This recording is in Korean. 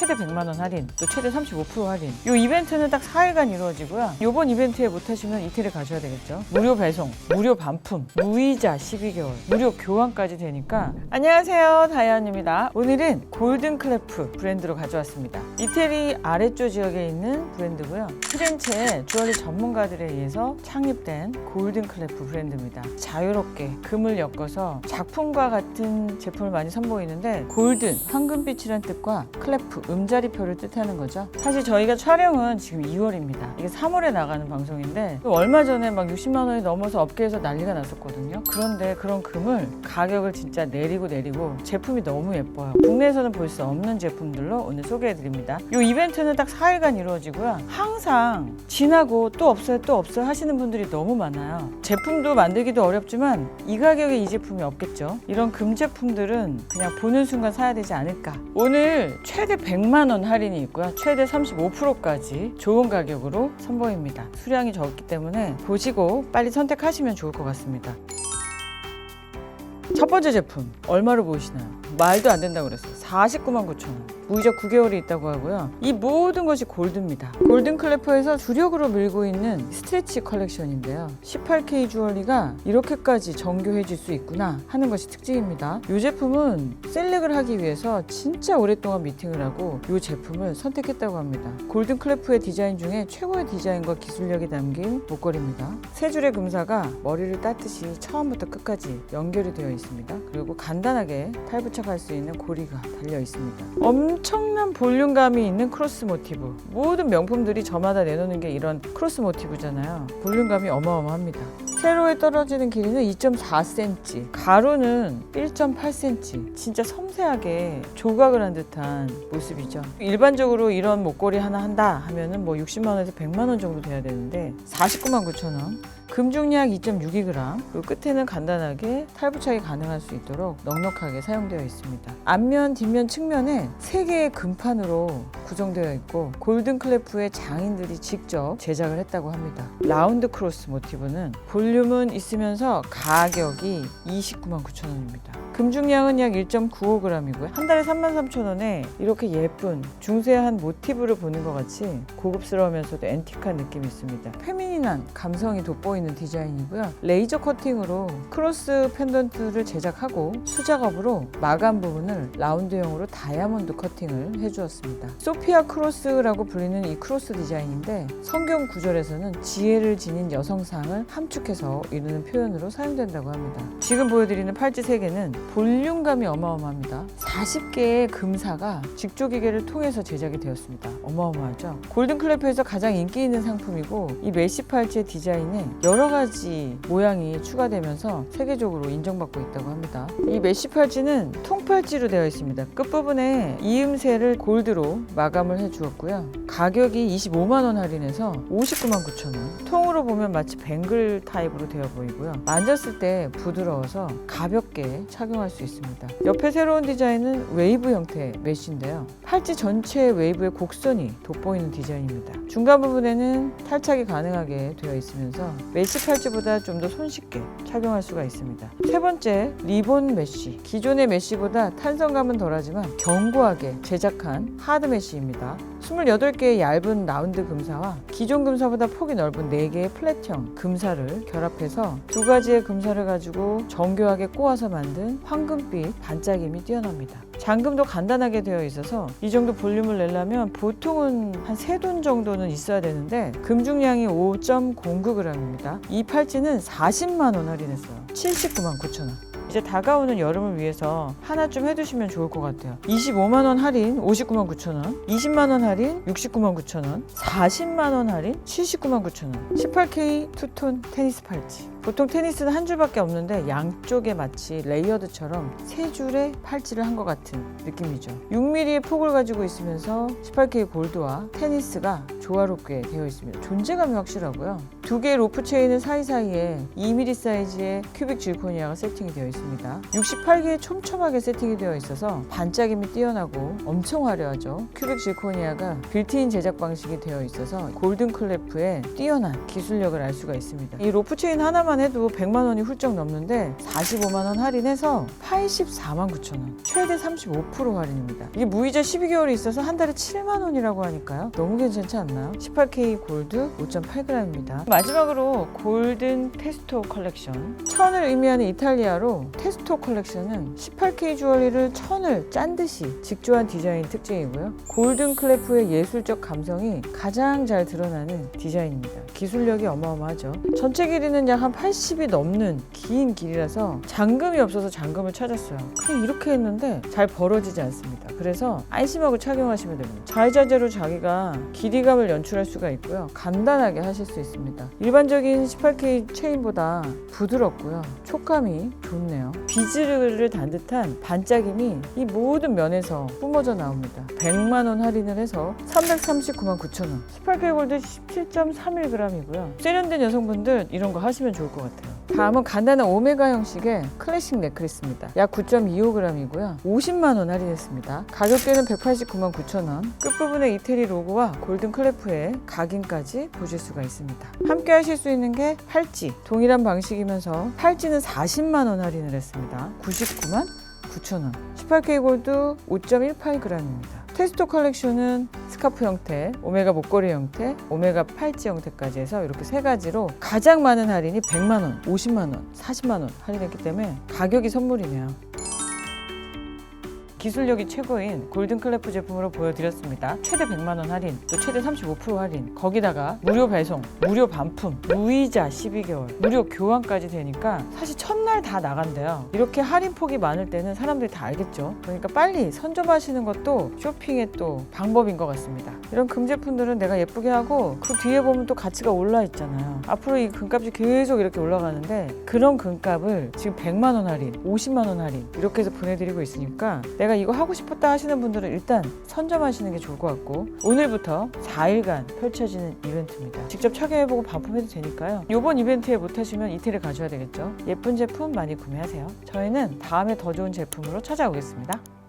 최대 100만 원 할인, 또 최대 35% 할인. 이 이벤트는 딱 4일간 이루어지고요. 이번 이벤트에 못하시면 이틀에 가셔야 되겠죠. 무료 배송, 무료 반품, 무이자 12개월, 무료 교환까지 되니까 안녕하세요, 다이안입니다. 오늘은 골든 클래프 브랜드로 가져왔습니다. 이태리 아래쪽 지역에 있는 브랜드고요. 피렌체 주얼리 전문가들에 의해서 창립된 골든 클래프 브랜드입니다. 자유롭게 금을 엮어서 작품과 같은 제품을 많이 선보이는데 골든 황금빛이란 뜻과 클래프 음자리표를 뜻하는 거죠. 사실 저희가 촬영은 지금 2월입니다. 이게 3월에 나가는 방송인데 얼마 전에 막 60만 원이 넘어서 업계에서 난리가 났었거든요. 그런데 그런 금을 가격을 진짜 내리고 내리고 제품이 너무 예뻐요. 국내에서는 볼 수 없는 제품들로 오늘 소개해드립니다. 이 이벤트는 딱 4일간 이루어지고요. 항상 지나고 또 없어요 또 없어요 하시는 분들이 너무 많아요. 제품도 만들기도 어렵지만 이 가격에 이 제품이 없겠죠. 이런 금 제품들은 그냥 보는 순간 사야 되지 않을까. 오늘 최대 100만 원 할인이 있고요. 최대 35%까지 좋은 가격으로 선보입니다. 수량이 적기 때문에 보시고 빨리 선택하시면 좋을 것 같습니다. 첫 번째 제품 얼마로 보이시나요? 말도 안 된다고 그랬어요. 49만 9천 원. 무이자 9개월이 있다고 하고요. 이 모든 것이 골드입니다. 골든 클래퍼에서 주력으로 밀고 있는 스트레치 컬렉션인데요. 18K 주얼리가 이렇게까지 정교해질 수 있구나 하는 것이 특징입니다. 이 제품은 셀렉을 하기 위해서 진짜 오랫동안 미팅을 하고 이 제품을 선택했다고 합니다. 골든 클래프의 디자인 중에 최고의 디자인과 기술력이 담긴 목걸이입니다. 세 줄의 금사가 머리를 따듯이 처음부터 끝까지 연결이 되어 있습니다. 그리고 간단하게 탈부착할 수 있는 고리가 달려 있습니다. 엄 청난 볼륨감이 있는 크로스 모티브. 모든 명품들이 저마다 내놓는 게 이런 크로스 모티브잖아요. 볼륨감이 어마어마합니다. 세로에 떨어지는 길이는 2.4cm, 가로는 1.8cm. 진짜 섬세하게 조각을 한 듯한 모습이죠. 일반적으로 이런 목걸이 하나 한다 하면은 뭐 60만 원에서 100만 원 정도 돼야 되는데 49만 9천 원. 금중량 2.62g, 그리고 끝에는 간단하게 탈부착이 가능할 수 있도록 넉넉하게 사용되어 있습니다. 앞면, 뒷면 측면에 3개의 금판으로 구성되어 있고 골든 클래프의 장인들이 직접 제작을 했다고 합니다. 라운드 크로스 모티브는 볼륨은 있으면서 가격이 29만 9천 원입니다. 금중량은 약 1.95g이고요. 한 달에 3만 3천 원에 이렇게 예쁜 중세한 모티브를 보는 것 같이 고급스러우면서도 앤틱한 느낌이 있습니다. 페미닌한 감성이 돋보이는 디자인이고요. 레이저 커팅으로 크로스 펜던트를 제작하고 수작업으로 마감 부분을 라운드형으로 다이아몬드 커팅을 해주었습니다. 소피아 크로스라고 불리는 이 크로스 디자인인데 성경 구절에서는 지혜를 지닌 여성상을 함축해서 이루는 표현으로 사용된다고 합니다. 지금 보여드리는 팔찌 3개는 볼륨감이 어마어마합니다. 40개의 금사가 직조기계를 통해서 제작이 되었습니다. 어마어마하죠? 골든클래프에서 가장 인기 있는 상품이고 이 메시 팔찌의 디자인에 여러 가지 모양이 추가되면서 세계적으로 인정받고 있다고 합니다. 이 메시 팔찌는 통팔찌로 되어 있습니다. 끝부분에 이음새를 골드로 마감을 해 주었고요. 가격이 25만 원 할인해서 59만 9천 원. 통 으로 보면 마치 뱅글 타입으로 되어 보이고요. 만졌을 때 부드러워서 가볍게 착용할 수 있습니다. 옆에 새로운 디자인은 웨이브 형태의 메쉬인데요. 팔찌 전체의 웨이브의 곡선이 돋보이는 디자인입니다. 중간 부분에는 탈착이 가능하게 되어 있으면서 메쉬 팔찌보다 좀 더 손쉽게 착용할 수가 있습니다. 세 번째, 리본 메쉬. 기존의 메쉬보다 탄성감은 덜하지만 견고하게 제작한 하드 메쉬입니다. 28개의 얇은 라운드 금사와 기존 금사보다 폭이 넓은 4개의 플랫형 금사를 결합해서 두 가지의 금사를 가지고 정교하게 꼬아서 만든 황금빛 반짝임이 뛰어납니다. 잠금도 간단하게 되어 있어서 이 정도 볼륨을 내려면 보통은 한 3돈 정도는 있어야 되는데 금중량이 5.09g입니다. 이 팔찌는 40만 원 할인했어요. 79만 9천 원. 이제 다가오는 여름을 위해서 하나쯤 해두시면 좋을 것 같아요. 25만 원 할인 59만 9천 원, 20만 원 할인 69만 9천 원, 40만 원 할인 79만 9천 원, 18K 투톤 테니스 팔찌. 보통 테니스는 한 줄밖에 없는데 양쪽에 마치 레이어드처럼 세 줄의 팔찌를 한 것 같은 느낌이죠. 6mm의 폭을 가지고 있으면서 18K 골드와 테니스가 조화롭게 되어 있습니다. 존재감이 확실하고요. 두 개의 로프 체인은 사이사이에 2mm 사이즈의 큐빅 질코니아가 세팅이 되어 있습니다. 68개의 촘촘하게 세팅이 되어 있어서 반짝임이 뛰어나고 엄청 화려하죠. 큐빅 질코니아가 빌트인 제작 방식이 되어 있어서 골든 클래프의 뛰어난 기술력을 알 수가 있습니다. 이 로프 체인 하나만 하나만 해도 100만 원이 훌쩍 넘는데 45만 원 할인해서 84만 9천 원. 최대 35% 할인입니다. 이게 무이자 12개월이 있어서 한 달에 7만 원이라고 하니까요. 너무 괜찮지 않나요? 18K 골드 5.8g입니다. 마지막으로 골든 테스토 컬렉션. 천을 의미하는 이탈리아로 테스토 컬렉션은 18K 주얼리를 천을 짠 듯이 직조한 디자인 특징이고요. 골든 클래프의 예술적 감성이 가장 잘 드러나는 디자인입니다. 기술력이 어마어마하죠. 전체 길이는 약 한 80이 넘는 긴 길이라서 잠금이 없어서 잠금을 찾았어요. 그냥 이렇게 했는데 잘 벌어지지 않습니다. 그래서 안심하고 착용하시면 됩니다. 자유자재로 자기가 길이감을 연출할 수가 있고요. 간단하게 하실 수 있습니다. 일반적인 18K 체인보다 부드럽고요. 촉감이 좋네요. 비즈를 단 듯한 반짝임이 이 모든 면에서 뿜어져 나옵니다. 100만 원 할인을 해서 339만 9천 원. 18K 골드 17.31g이고요. 세련된 여성분들 이런 거 하시면 좋을 것 같아요. 다음은 간단한 오메가 형식의 클래식 넥클리스입니다. 약 9.25g이고요. 50만 원 할인했습니다. 가격대는 189만 9천 원. 끝부분에 이태리 로고와 골든 클래프의 각인까지 보실 수가 있습니다. 함께 하실 수 있는 게 팔찌. 동일한 방식이면서 팔찌는 40만 원 할인을 했습니다. 99만 9천 원. 18K 골드 5.18g입니다. 테스토 컬렉션은 스카프 형태, 오메가 목걸이 형태, 오메가 팔찌 형태까지 해서 이렇게 세 가지로 가장 많은 할인이 100만 원, 50만 원, 40만 원 할인했기 때문에 가격이 선물이네요. 기술력이 최고인 골든클래프 제품으로 보여드렸습니다. 최대 100만 원 할인, 또 최대 35% 할인, 거기다가 무료 배송, 무료 반품, 무이자 12개월, 무료 교환까지 되니까 사실 첫날 다 나간대요. 이렇게 할인 폭이 많을 때는 사람들이 다 알겠죠. 그러니까 빨리 선점하시는 것도 쇼핑의 또 방법인 것 같습니다. 이런 금 제품들은 내가 예쁘게 하고 그 뒤에 보면 또 가치가 올라 있잖아요. 앞으로 이 금값이 계속 이렇게 올라가는데 그런 금값을 지금 100만 원 할인, 50만 원 할인 이렇게 해서 보내드리고 있으니까 내가 이거 하고 싶었다 하시는 분들은 일단 선점하시는 게 좋을 것 같고 오늘부터 4일간 펼쳐지는 이벤트입니다. 직접 착용해보고 반품해도 되니까요. 이번 이벤트에 못하시면 이태리 가셔야 되겠죠. 예쁜 제품 많이 구매하세요. 저희는 다음에 더 좋은 제품으로 찾아오겠습니다.